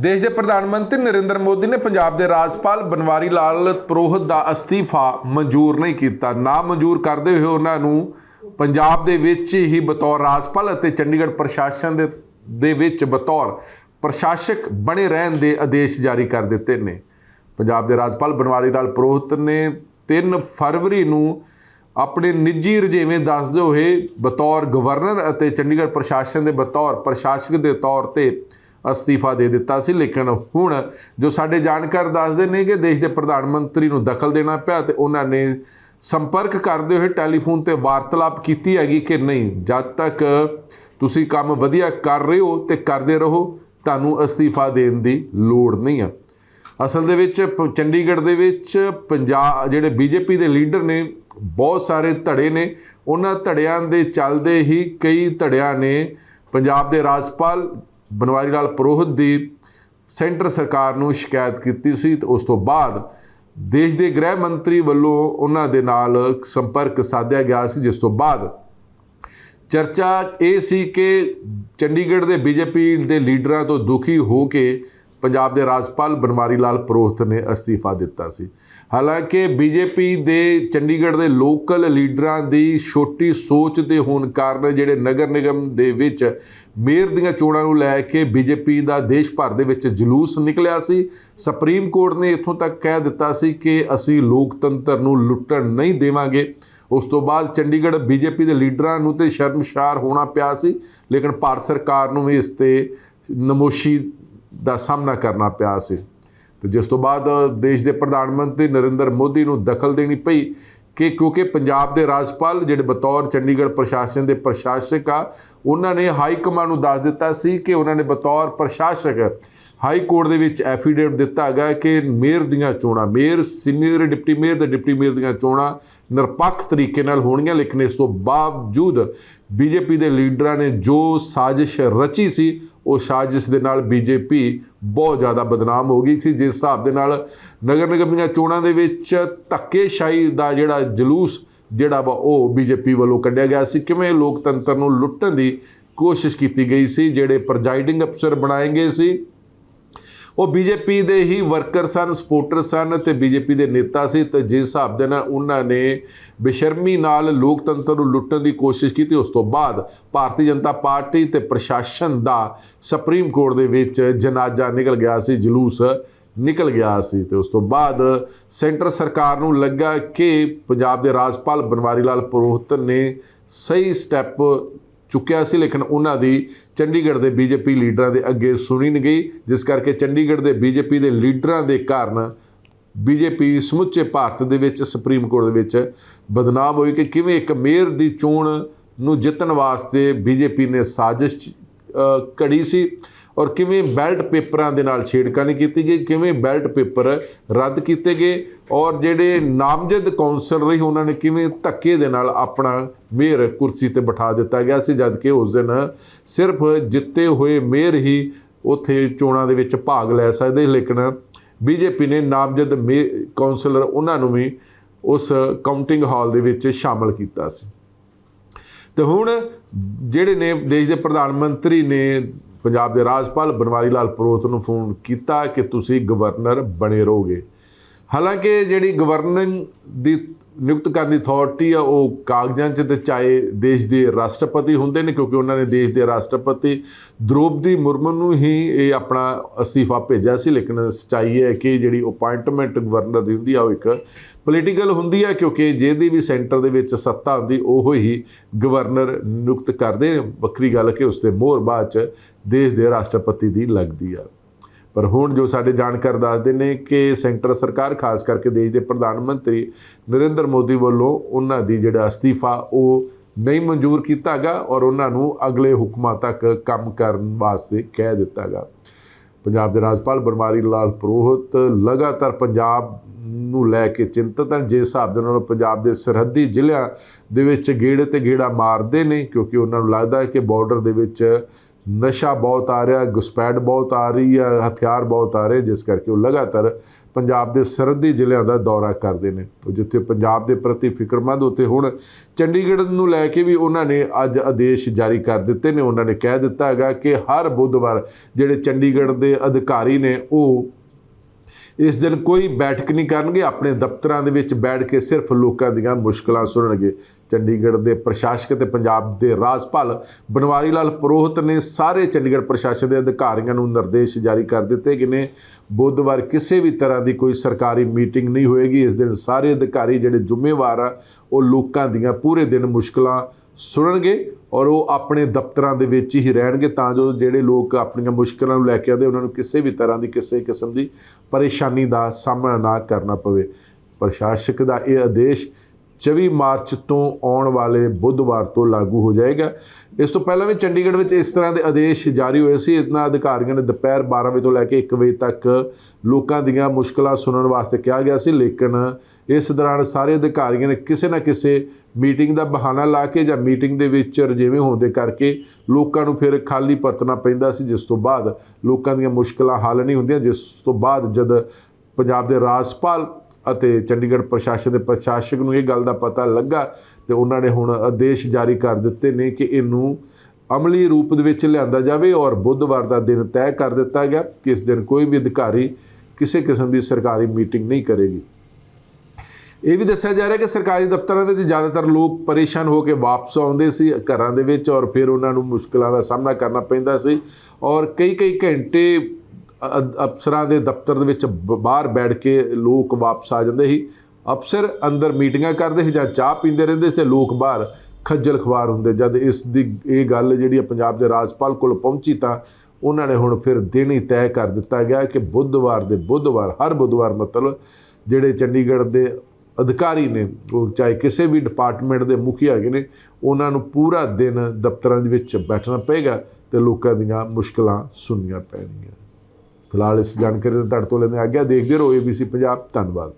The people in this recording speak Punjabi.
ਦੇਸ਼ ਦੇ ਪ੍ਰਧਾਨ ਮੰਤਰੀ ਨਰਿੰਦਰ ਮੋਦੀ ਨੇ ਪੰਜਾਬ ਦੇ ਰਾਜਪਾਲ ਬਨਵਾਰੀ ਲਾਲ ਪੁਰੋਹਿਤ ਦਾ ਅਸਤੀਫਾ ਮਨਜ਼ੂਰ ਨਹੀਂ ਕੀਤਾ। ਨਾ ਮਨਜ਼ੂਰ ਕਰਦੇ ਹੋਏ ਉਹਨਾਂ ਨੂੰ ਪੰਜਾਬ ਦੇ ਵਿੱਚ ਹੀ ਬਤੌਰ ਰਾਜਪਾਲ ਅਤੇ ਚੰਡੀਗੜ੍ਹ ਪ੍ਰਸ਼ਾਸਨ ਦੇ ਦੇ ਵਿੱਚ ਬਤੌਰ ਪ੍ਰਸ਼ਾਸਕ ਬਣੇ ਰਹਿਣ ਦੇ ਆਦੇਸ਼ ਜਾਰੀ ਕਰ ਦਿੱਤੇ ਨੇ। ਪੰਜਾਬ ਦੇ ਰਾਜਪਾਲ ਬਨਵਾਰੀ ਲਾਲ ਪ੍ਰੋਹਿਤ ਨੇ 3 ਫਰਵਰੀ ਨੂੰ ਆਪਣੇ ਨਿੱਜੀ ਰੁਝੇਵੇਂ ਦੱਸਦੇ ਹੋਏ ਬਤੌਰ ਗਵਰਨਰ ਅਤੇ ਚੰਡੀਗੜ੍ਹ ਪ੍ਰਸ਼ਾਸਨ ਦੇ ਬਤੌਰ ਪ੍ਰਸ਼ਾਸਕ ਦੇ ਤੌਰ ਤੇ ਅਸਤੀਫਾ ਦੇ ਦਿੱਤਾ ਸੀ। ਲੇਕਿਨ ਹੁਣ ਜੋ ਸਾਡੇ ਜਾਣਕਾਰ ਦੱਸਦੇ ਨੇ ਕਿ ਦੇਸ਼ ਦੇ ਪ੍ਰਧਾਨ ਮੰਤਰੀ ਨੂੰ ਦਖਲ ਦੇਣਾ ਪਿਆ ਤੇ ਉਹਨਾਂ ਨੇ ਸੰਪਰਕ ਕਰਦੇ ਹੋਏ ਟੈਲੀਫੋਨ ਤੇ ਵਾਰਤਾਲਾਪ ਕੀਤੀ ਹੈਗੀ ਕਿ ਨਹੀਂ, ਜਦ ਤੱਕ ਤੁਸੀਂ ਕੰਮ ਵਧੀਆ ਕਰ ਰਹੇ ਹੋ ਤੇ ਕਰਦੇ ਰਹੋ, ਤੁਹਾਨੂੰ ਅਸਤੀਫਾ ਦੇਣ ਦੀ ਲੋੜ ਨਹੀਂ ਆ। ਅਸਲ ਦੇ ਵਿੱਚ ਪ- ਚੰਡੀਗੜ੍ਹ ਦੇ ਵਿੱਚ ਪੰਜਾਬ ਜਿਹੜੇ ਬੀਜੇਪੀ ਦੇ ਲੀਡਰ ਨੇ, ਬਹੁਤ ਸਾਰੇ ਧੜੇ ਨੇ। ਉਹਨਾਂ ਧੜਿਆਂ ਦੇ ਚੱਲਦੇ ਹੀ ਕਈ ਧੜਿਆਂ ਨੇ ਪੰਜਾਬ ਦੇ ਰਾਜਪਾਲ ਬਨਵਾਰੀ ਲਾਲ ਪੁਰੋਹਿਤ ਦੀ ਸੈਂਟਰ ਸਰਕਾਰ ਨੂੰ ਸ਼ਿਕਾਇਤ ਕੀਤੀ ਸੀ ਤੇ ਉਸ ਤੋਂ ਬਾਅਦ ਦੇਸ਼ ਦੇ ਗ੍ਰਹਿ ਮੰਤਰੀ ਵੱਲੋਂ ਉਹਨਾਂ ਦੇ ਨਾਲ ਸੰਪਰਕ ਸਾਧਿਆ ਗਿਆ ਸੀ, ਜਿਸ ਤੋਂ ਬਾਅਦ ਚਰਚਾ ਇਹ ਸੀ ਕਿ ਚੰਡੀਗੜ੍ਹ ਦੇ ਬੀਜੇਪੀ ਦੇ ਲੀਡਰਾਂ ਤੋਂ ਦੁਖੀ ਹੋ ਕੇ ਪੰਜਾਬ ਦੇ ਰਾਜਪਾਲ ਬਨਵਾਰੀ ਲਾਲ ਪੁਰੋਹਿਤ ਨੇ ਅਸਤੀਫਾ ਦਿੱਤਾ ਸੀ। ਹਾਲਾਂਕਿ ਬੀਜੇਪੀ ਦੇ ਚੰਡੀਗੜ੍ਹ ਦੇ ਲੋਕਲ ਲੀਡਰਾਂ ਦੀ ਛੋਟੀ ਸੋਚ ਦੇ ਹੋਣ ਕਾਰਨ ਜਿਹੜੇ ਨਗਰ ਨਿਗਮ ਦੇ ਵਿੱਚ ਮੇਅਰ ਦੀਆਂ ਚੋਣਾਂ ਨੂੰ ਲੈ ਕੇ ਬੀਜੇਪੀ ਦਾ ਦੇਸ਼ ਭਰ ਦੇ ਵਿੱਚ ਜਲੂਸ ਨਿਕਲਿਆ ਸੀ, ਸੁਪਰੀਮ ਕੋਰਟ ਨੇ ਇੱਥੋਂ ਤੱਕ ਕਹਿ ਦਿੱਤਾ ਸੀ ਕਿ ਅਸੀਂ ਲੋਕਤੰਤਰ ਨੂੰ ਲੁੱਟਣ ਨਹੀਂ ਦੇਵਾਂਗੇ। ਉਸ ਤੋਂ ਬਾਅਦ ਚੰਡੀਗੜ੍ਹ ਬੀਜੇਪੀ ਦੇ ਲੀਡਰਾਂ ਨੂੰ ਤੇ ਸ਼ਰਮਸ਼ਾਰ ਹੋਣਾ ਪਿਆ ਸੀ, ਲੇਕਿਨ ਭਾਰਤ ਸਰਕਾਰ ਨੂੰ ਵੀ ਇਸ ਤੇ ਨਮੋਸ਼ੀ ਦਾ ਸਾਹਮਣਾ ਕਰਨਾ ਪਿਆ ਸੀ। ਤੇ ਜਿਸ ਤੋਂ ਬਾਅਦ ਦੇਸ਼ ਦੇ ਪ੍ਰਧਾਨ ਮੰਤਰੀ ਨਰਿੰਦਰ ਮੋਦੀ ਨੂੰ ਦਖਲ ਦੇਣੀ ਪਈ ਕਿ ਕਿਉਂਕਿ ਪੰਜਾਬ ਦੇ ਰਾਜਪਾਲ ਜਿਹੜੇ ਬਤੌਰ ਚੰਡੀਗੜ੍ਹ ਪ੍ਰਸ਼ਾਸਨ ਦੇ ਪ੍ਰਸ਼ਾਸਕ ਆ, ਉਹਨਾਂ ਨੇ ਹਾਈ ਕਮਾਂਡ ਨੂੰ ਦੱਸ ਦਿੱਤਾ ਸੀ ਕਿ ਉਹਨਾਂ ਨੇ ਬਤੌਰ ਪ੍ਰਸ਼ਾਸਕ ਹਾਈ ਕੋਰਟ ਦੇ ਵਿੱਚ ਐਫੀਡੇਵਿਟ ਦਿੱਤਾ ਗਿਆ ਕਿ ਮੇਅਰ ਦੀਆਂ ਚੋਣਾਂ, ਮੇਅਰ, ਸੀਨੀਅਰ ਡਿਪਟੀ ਮੇਅਰ ਤੇ ਡਿਪਟੀ ਮੇਅਰ ਦੀਆਂ ਚੋਣਾਂ ਨਿਰਪੱਖ ਤਰੀਕੇ ਨਾਲ ਹੋਣਗੀਆਂ, ਲੇਕਿਨ ਇਸ ਤੋਂ ਬਾਵਜੂਦ ਬੀਜੇਪੀ ਦੇ ਲੀਡਰਾਂ ਨੇ ਜੋ ਸਾਜ਼ਿਸ਼ ਰਚੀ ਸੀ, ਉਹ ਸਾਜ਼ਿਸ਼ ਦੇ ਨਾਲ ਬੀਜੇਪੀ ਬਹੁਤ ਜ਼ਿਆਦਾ ਬਦਨਾਮ ਹੋ ਗਈ ਸੀ। ਜਿਸ ਹਿਸਾਬ ਦੇ ਨਾਲ ਨਗਰ ਨਿਗਮ ਦੀਆਂ ਚੋਣਾਂ ਦੇ ਵਿੱਚ ਧੱਕੇਸ਼ਾਹੀ ਦਾ ਜਿਹੜਾ ਜਲੂਸ, ਜਿਹੜਾ ਵਾ ਉਹ ਬੀਜੇਪੀ ਵੱਲੋਂ ਕੱਢਿਆ ਗਿਆ ਸੀ। ਕਿਵੇਂ ਲੋਕਤੰਤਰ ਨੂੰ ਲੁੱਟਣ ਦੀ ਕੋਸ਼ਿਸ਼ ਕੀਤੀ ਗਈ ਸੀ, ਜਿਹੜੇ ਪ੍ਰੈਜ਼ਾਈਡਿੰਗ ਅਫਸਰ ਬਣਾਏ ਗਏ ਸੀ ਉਹ ਬੀਜੇਪੀ ਦੇ ਹੀ ਵਰਕਰ ਸਨ, ਸਪੋਰਟਰ ਸਨ ਤੇ ਬੀਜੇਪੀ ਦੇ ਨੇਤਾ ਸੀ ਤੇ ਜਿਸ ਹਿਸਾਬ ਦੇ ਨਾਲ ਉਹਨਾਂ ਨੇ ਬੇਸ਼ਰਮੀ ਨਾਲ ਲੋਕਤੰਤਰ ਨੂੰ ਲੁੱਟਣ ਦੀ ਕੋਸ਼ਿਸ਼ ਕੀਤੀ, ਉਸ ਤੋਂ ਬਾਅਦ ਭਾਰਤੀ ਜਨਤਾ ਪਾਰਟੀ ਤੇ ਪ੍ਰਸ਼ਾਸਨ ਦਾ ਸੁਪਰੀਮ ਕੋਰਟ ਦੇ ਵਿੱਚ ਜਨਾਜ਼ਾ ਨਿਕਲ ਗਿਆ ਸੀ, ਜਲੂਸ ਨਿਕਲ ਗਿਆ ਸੀ ਤੇ ਉਸ ਤੋਂ ਬਾਅਦ ਸੈਂਟਰ ਸਰਕਾਰ ਨੂੰ ਲੱਗਾ ਕਿ ਪੰਜਾਬ ਦੇ ਰਾਜਪਾਲ ਬਨਵਾਰੀ ਲਾਲ ਪੁਰੋਹਿਤ ਨੇ ਸਹੀ ਸਟੈਪ ਚੁੱਕਿਆ ਸੀ ਲੇਕਿਨ ਉਹਨਾਂ ਦੀ ਚੰਡੀਗੜ੍ਹ ਦੇ ਬੀਜੇਪੀ ਲੀਡਰਾਂ ਦੇ ਅੱਗੇ ਸੁਣੀ ਨਹੀਂ ਗਈ ਜਿਸ ਕਰਕੇ ਚੰਡੀਗੜ੍ਹ ਦੇ ਬੀਜੇਪੀ ਦੇ ਲੀਡਰਾਂ ਦੇ ਕਾਰਨ ਬੀਜੇਪੀ ਸਮੁੱਚੇ ਭਾਰਤ ਦੇ ਵਿੱਚ ਸੁਪਰੀਮ ਕੋਰਟ ਦੇ ਵਿੱਚ ਬਦਨਾਮ ਹੋਈ ਕਿ ਕਿਵੇਂ ਇੱਕ ਮੇਅਰ ਦੀ ਚੋਣ ਨੂੰ ਜਿੱਤਣ ਵਾਸਤੇ ਬੀਜੇਪੀ ਨੇ ਸਾਜ਼ਿਸ਼ ਅ, ਘੜੀ ਸੀ। ਔਰ ਕਿਵੇਂ ਬੈਲਟ ਪੇਪਰਾਂ ਦੇ ਨਾਲ ਛੇੜਖਾਨੀ ਕੀਤੀ ਗਈ, ਕਿਵੇਂ ਬੈਲਟ ਪੇਪਰ ਰੱਦ ਕੀਤੇ ਗਏ ਔਰ ਜਿਹੜੇ ਨਾਮਜ਼ਦ ਕੌਂਸਲ ਰਹੀ, ਉਹਨਾਂ ਨੇ ਕਿਵੇਂ ਧੱਕੇ ਦੇ ਨਾਲ ਆਪਣਾ ਮੇਅਰ ਕੁਰਸੀ ਤੇ ਬਿਠਾ ਦਿੱਤਾ ਗਿਆ ਸੀ ਜਦ ਕਿ ਉਸ ਦਿਨ ਸਿਰਫ ਜਿੱਤੇ ਹੋਏ ਮੇਅਰ ਹੀ ਉੱਥੇ ਚੋਣਾਂ ਦੇ ਵਿੱਚ ਭਾਗ ਲੈ ਸਕਦੇ, ਲੇਕਿਨ ਬੀਜੇਪੀ ਨੇ ਨਾਮਜ਼ਦ ਮੇ ਕੌਂਸਲਰ ਉਹਨਾਂ ਨੂੰ ਵੀ ਉਸ ਕਾਊਂਟਿੰਗ ਹਾਲ ਦੇ ਵਿੱਚ ਸ਼ਾਮਲ ਕੀਤਾ ਸੀ। ਤੇ ਹੁਣ ਜਿਹੜੇ ਨੇ, ਦੇਸ਼ ਦੇ ਪ੍ਰਧਾਨ ਮੰਤਰੀ ਨੇ ਪੰਜਾਬ ਦੇ ਰਾਜਪਾਲ ਬਨਵਾਰੀ ਲਾਲ ਪੁਰੋਹਿਤ ਨੂੰ ਫੋਨ ਕੀਤਾ ਕਿ ਤੁਸੀਂ ਗਵਰਨਰ ਬਣੇ ਰਹੋਗੇ। ਹਾਲਾਂਕਿ ਜਿਹੜੀ ਗਵਰਨਿੰਗ ਦੀ ਨਿਯੁਕਤ ਕਰਨ ਦੀ ਅਥਾਰਟੀ ਆ, ਉਹ ਕਾਗਜ਼ਾਂ 'ਚ ਤੇ ਚਾਹੇ ਦੇਸ਼ ਦੇ ਰਾਸ਼ਟਰਪਤੀ ਹੁੰਦੇ ਨੇ, ਕਿਉਂਕਿ ਉਹਨਾਂ ਨੇ ਦੇਸ਼ ਦੇ ਰਾਸ਼ਟਰਪਤੀ ਦ੍ਰੋਪਦੀ ਮੁਰਮੂ ਨੂੰ ਹੀ ਇਹ ਆਪਣਾ ਅਸਤੀਫਾ ਭੇਜਿਆ ਸੀ, ਲੇਕਿਨ ਸਚਾਈ ਹੈ ਕਿ ਜਿਹੜੀ ਅਪਾਇੰਟਮੈਂਟ ਗਵਰਨਰ ਦੀ ਹੁੰਦੀ ਆ, ਉਹ ਇੱਕ ਪੋਲੀਟੀਕਲ ਹੁੰਦੀ ਆ, ਕਿਉਂਕਿ ਜਿਹਦੀ ਵੀ ਸੈਂਟਰ ਦੇ ਵਿੱਚ ਸੱਤਾ ਹੁੰਦੀ, ਉਹ ਹੀ ਗਵਰਨਰ ਨਿਯੁਕਤ ਕਰਦੇ ਨੇ। ਵੱਖਰੀ ਗੱਲ ਕਿ ਉਸ ਦੇ ਮੋਹਰ ਬਾਅਦ ਚ ਦੇਸ਼ ਦੇ ਰਾਸ਼ਟਰਪਤੀ ਦੀ ਲੱਗਦੀ ਆ। ਪਰ ਹੁਣ ਜੋ ਸਾਡੇ ਜਾਣਕਾਰ ਦੱਸਦੇ ਨੇ ਕਿ ਸੈਂਟਰ ਸਰਕਾਰ, ਖਾਸ ਕਰਕੇ ਦੇਸ਼ ਦੇ ਪ੍ਰਧਾਨ ਮੰਤਰੀ ਨਰਿੰਦਰ ਮੋਦੀ ਵੱਲੋਂ ਉਹਨਾਂ ਦੀ ਜਿਹੜਾ ਅਸਤੀਫਾ, ਉਹ ਨਹੀਂ ਮਨਜ਼ੂਰ ਕੀਤਾ ਗਿਆ ਔਰ ਉਹਨਾਂ ਨੂੰ ਅਗਲੇ ਹੁਕਮਾਂ ਤੱਕ ਕੰਮ ਕਰਨ ਵਾਸਤੇ ਕਹਿ ਦਿੱਤਾ ਗਿਆ ਪੰਜਾਬ ਦੇ ਰਾਜਪਾਲ ਬਨਵਾਰੀ ਲਾਲ ਪ੍ਰੋਹਤ ਲਗਾਤਾਰ ਪੰਜਾਬ ਨੂੰ ਲੈ ਕੇ ਚਿੰਤਤ ਹਨ। ਜਿਸ ਹਿਸਾਬ ਦੇ ਨਾਲ ਉਹ ਪੰਜਾਬ ਦੇ ਸਰਹੱਦੀ ਜ਼ਿਲ੍ਹਿਆਂ ਦੇ ਵਿੱਚ ਗੇੜੇ ਤੇ ਗੇੜਾ ਮਾਰਦੇ ਨੇ, ਕਿਉਂਕਿ ਉਹਨਾਂ ਨੂੰ ਲੱਗਦਾ ਹੈ ਕਿ ਬਾਰਡਰ ਦੇ ਵਿੱਚ ਨਸ਼ਾ ਬਹੁਤ ਆ ਰਿਹਾ, ਘੁਸਪੈਠ ਬਹੁਤ ਆ ਰਹੀ ਹੈ, ਹਥਿਆਰ ਬਹੁਤ ਆ ਰਹੇ, ਜਿਸ ਕਰਕੇ ਉਹ ਲਗਾਤਾਰ ਪੰਜਾਬ ਦੇ ਸਰਹੱਦੀ ਜ਼ਿਲ੍ਹਿਆਂ ਦਾ ਦੌਰਾ ਕਰਦੇ ਨੇ। ਉਹ ਜਿੱਥੇ ਪੰਜਾਬ ਦੇ ਪ੍ਰਤੀ ਫਿਕਰਮੰਦ ਉੱਤੇ ਹੁਣ ਚੰਡੀਗੜ੍ਹ ਨੂੰ ਲੈ ਕੇ ਵੀ ਉਹਨਾਂ ਨੇ ਅੱਜ ਆਦੇਸ਼ ਜਾਰੀ ਕਰ ਦਿੱਤੇ ਨੇ। ਉਹਨਾਂ ਨੇ ਕਹਿ ਦਿੱਤਾ ਹੈਗਾ ਕਿ ਹਰ ਬੁੱਧਵਾਰ ਜਿਹੜੇ ਚੰਡੀਗੜ੍ਹ ਦੇ ਅਧਿਕਾਰੀ ਨੇ, ਉਹ ਇਸ ਦਿਨ ਕੋਈ ਬੈਠਕ ਨਹੀਂ ਕਰਨਗੇ। ਆਪਣੇ ਦਫ਼ਤਰਾਂ ਦੇ ਵਿੱਚ ਬੈਠ ਕੇ ਸਿਰਫ ਲੋਕਾਂ ਦੀਆਂ ਮੁਸ਼ਕਲਾਂ ਸੁਣਨਗੇ। ਚੰਡੀਗੜ੍ਹ ਦੇ ਪ੍ਰਸ਼ਾਸਕ ਤੇ ਪੰਜਾਬ ਦੇ ਰਾਜਪਾਲ ਬਨਵਾਰੀ ਲਾਲ ਪ੍ਰੋਹਿਤ ਨੇ ਸਾਰੇ ਚੰਡੀਗੜ੍ਹ ਪ੍ਰਸ਼ਾਸਨ ਦੇ ਅਧਿਕਾਰੀਆਂ ਨੂੰ ਨਿਰਦੇਸ਼ ਜਾਰੀ ਕਰ ਦਿੱਤੇ ਕਿ ਨੇ ਬੁੱਧਵਾਰ ਕਿਸੇ ਵੀ ਤਰ੍ਹਾਂ ਦੀ ਕੋਈ ਸਰਕਾਰੀ ਮੀਟਿੰਗ ਨਹੀਂ ਹੋਏਗੀ। ਇਸ ਦਿਨ ਸਾਰੇ ਅਧਿਕਾਰੀ ਜਿਹੜੇ ਜ਼ਿੰਮੇਵਾਰ ਆ, ਉਹ ਲੋਕਾਂ ਦੀਆਂ ਪੂਰੇ ਦਿਨ ਮੁਸ਼ਕਲਾਂ ਸੁਣਨਗੇ ਔਰ ਉਹ ਆਪਣੇ ਦਫ਼ਤਰਾਂ ਦੇ ਵਿੱਚ ਹੀ ਰਹਿਣਗੇ ਤਾਂ ਜੋ ਜਿਹੜੇ ਲੋਕ ਆਪਣੀਆਂ ਮੁਸ਼ਕਲਾਂ ਨੂੰ ਲੈ ਕੇ ਆਉਂਦੇ, ਉਹਨਾਂ ਨੂੰ ਕਿਸੇ ਵੀ ਤਰ੍ਹਾਂ ਦੀ ਕਿਸੇ ਕਿਸਮ ਦੀ ਪਰੇਸ਼ਾਨੀ ਦਾ ਸਾਹਮਣਾ ਨਾ ਕਰਨਾ ਪਵੇ। ਪ੍ਰਸ਼ਾਸਕ ਦਾ ਇਹ ਆਦੇਸ਼ 24 ਮਾਰਚ ਤੋਂ ਆਉਣ ਵਾਲੇ ਬੁੱਧਵਾਰ ਤੋਂ ਲਾਗੂ ਹੋ ਜਾਏਗਾ। ਇਸ ਤੋਂ ਪਹਿਲਾਂ ਵੀ ਚੰਡੀਗੜ੍ਹ ਵਿੱਚ ਇਸ ਤਰ੍ਹਾਂ ਦੇ ਆਦੇਸ਼ ਜਾਰੀ ਹੋਏ ਸੀ। ਇਹਨਾਂ ਅਧਿਕਾਰੀਆਂ ਨੇ ਦੁਪਹਿਰ 12 ਵਜੇ ਤੋਂ ਲੈ ਕੇ 1 ਵਜੇ ਤੱਕ ਲੋਕਾਂ ਦੀਆਂ ਮੁਸ਼ਕਲਾਂ ਸੁਣਨ ਵਾਸਤੇ ਕਿਹਾ ਗਿਆ ਸੀ। ਲੇਕਿਨ ਇਸ ਦੌਰਾਨ ਸਾਰੇ ਅਧਿਕਾਰੀਆਂ ਨੇ ਕਿਸੇ ਨਾ ਕਿਸੇ ਮੀਟਿੰਗ ਦਾ ਬਹਾਨਾ ਲਾ ਕੇ ਜਾਂ ਮੀਟਿੰਗ ਦੇ ਵਿੱਚ ਰਜੇਵੇਂ ਹੋਣ ਦੇ ਕਰਕੇ ਲੋਕਾਂ ਨੂੰ ਫਿਰ ਖਾਲੀ ਪਰਤਣਾ ਪੈਂਦਾ ਸੀ, ਜਿਸ ਤੋਂ ਬਾਅਦ ਲੋਕਾਂ ਦੀਆਂ ਮੁਸ਼ਕਲਾਂ ਹੱਲ ਨਹੀਂ ਹੁੰਦੀਆਂ। ਜਿਸ ਤੋਂ ਬਾਅਦ ਜਦ ਪੰਜਾਬ ਦੇ ਰਾਜਪਾਲ ਅਤੇ ਚੰਡੀਗੜ੍ਹ ਪ੍ਰਸ਼ਾਸਨ ਦੇ ਪ੍ਰਸ਼ਾਸਕ ਨੂੰ ਇਹ ਗੱਲ ਦਾ ਪਤਾ ਲੱਗਾ ਤੇ ਉਹਨਾਂ ਨੇ ਹੁਣ ਆਦੇਸ਼ ਜਾਰੀ ਕਰ ਦਿੱਤੇ ਨੇ ਕਿ ਇਹਨੂੰ ਅਮਲੀ ਰੂਪ ਦੇ ਵਿੱਚ ਲਿਆਂਦਾ ਜਾਵੇ ਔਰ ਬੁੱਧਵਾਰ ਦਾ ਦਿਨ ਤੈਅ ਕਰ ਦਿੱਤਾ ਗਿਆ ਕਿ ਇਸ ਦਿਨ ਕੋਈ ਵੀ ਅਧਿਕਾਰੀ ਕਿਸੇ ਕਿਸਮ ਦੀ ਸਰਕਾਰੀ ਮੀਟਿੰਗ ਨਹੀਂ ਕਰੇਗੀ। ਇਹ ਵੀ ਦੱਸਿਆ ਜਾ ਰਿਹਾ ਕਿ ਸਰਕਾਰੀ ਦਫ਼ਤਰਾਂ ਦੇ ਵਿੱਚ ਜ਼ਿਆਦਾਤਰ ਲੋਕ ਪਰੇਸ਼ਾਨ ਹੋ ਕੇ ਵਾਪਸ ਆਉਂਦੇ ਸੀ ਘਰਾਂ ਦੇ ਵਿੱਚ ਔਰ ਫਿਰ ਉਹਨਾਂ ਨੂੰ ਮੁਸ਼ਕਲਾਂ ਦਾ ਸਾਹਮਣਾ ਕਰਨਾ ਪੈਂਦਾ ਸੀ ਔਰ ਕਈ ਕਈ ਘੰਟੇ ਅਫਸਰਾਂ ਦੇ ਦਫ਼ਤਰ ਦੇ ਵਿੱਚ ਬ- ਬਾਹਰ ਬੈਠ ਕੇ ਲੋਕ ਵਾਪਸ ਆ ਜਾਂਦੇ ਸੀ। ਅਫਸਰ ਅੰਦਰ ਮੀਟਿੰਗਾਂ ਕਰਦੇ ਸੀ ਜਾਂ ਚਾਹ ਪੀਂਦੇ ਰਹਿੰਦੇ ਸੀ ਤੇ ਲੋਕ ਬਾਹਰ ਖੱਜਲ ਖਵਾਰ ਹੁੰਦੇ ਜਦ ਇਸ ਦੀ, ਇਹ ਗੱਲ ਜਿਹੜੀ ਪੰਜਾਬ ਦੇ ਰਾਜਪਾਲ ਕੋਲ ਪਹੁੰਚੀ ਤਾਂ ਉਹਨਾਂ ਨੇ ਹੁਣ ਫਿਰ ਦਿਨ ਹੀ ਤੈਅ ਕਰ ਦਿੱਤਾ ਗਿਆ ਕਿ ਬੁੱਧਵਾਰ ਦੇ ਬੁੱਧਵਾਰ, ਹਰ ਬੁੱਧਵਾਰ ਮਤਲਬ ਜਿਹੜੇ ਚੰਡੀਗੜ੍ਹ ਦੇ ਅਧਿਕਾਰੀ ਨੇ, ਉਹ ਚਾਹੇ ਕਿਸੇ ਵੀ ਡਿਪਾਰਟਮੈਂਟ ਦੇ ਮੁਖੀ ਹੈਗੇ ਨੇ, ਉਹਨਾਂ ਨੂੰ ਪੂਰਾ ਦਿਨ ਦਫ਼ਤਰਾਂ ਦੇ ਵਿੱਚ ਬੈਠਣਾ ਪਏਗਾ ਤੇ ਲੋਕਾਂ ਦੀਆਂ ਮੁਸ਼ਕਲਾਂ ਸੁਣਨੀਆਂ ਪੈਣਗੀਆਂ। ਫਿਲਹਾਲ ਇਸ ਜਾਣਕਾਰੀ ਦਾ ਤੁਹਾਡੇ ਤੋਂ ਲੈਂਦੇ ਆਗਿਆ ਦੇਖਦੇ ਰਹੋ ABC ਪੰਜਾਬ ਧੰਨਵਾਦ।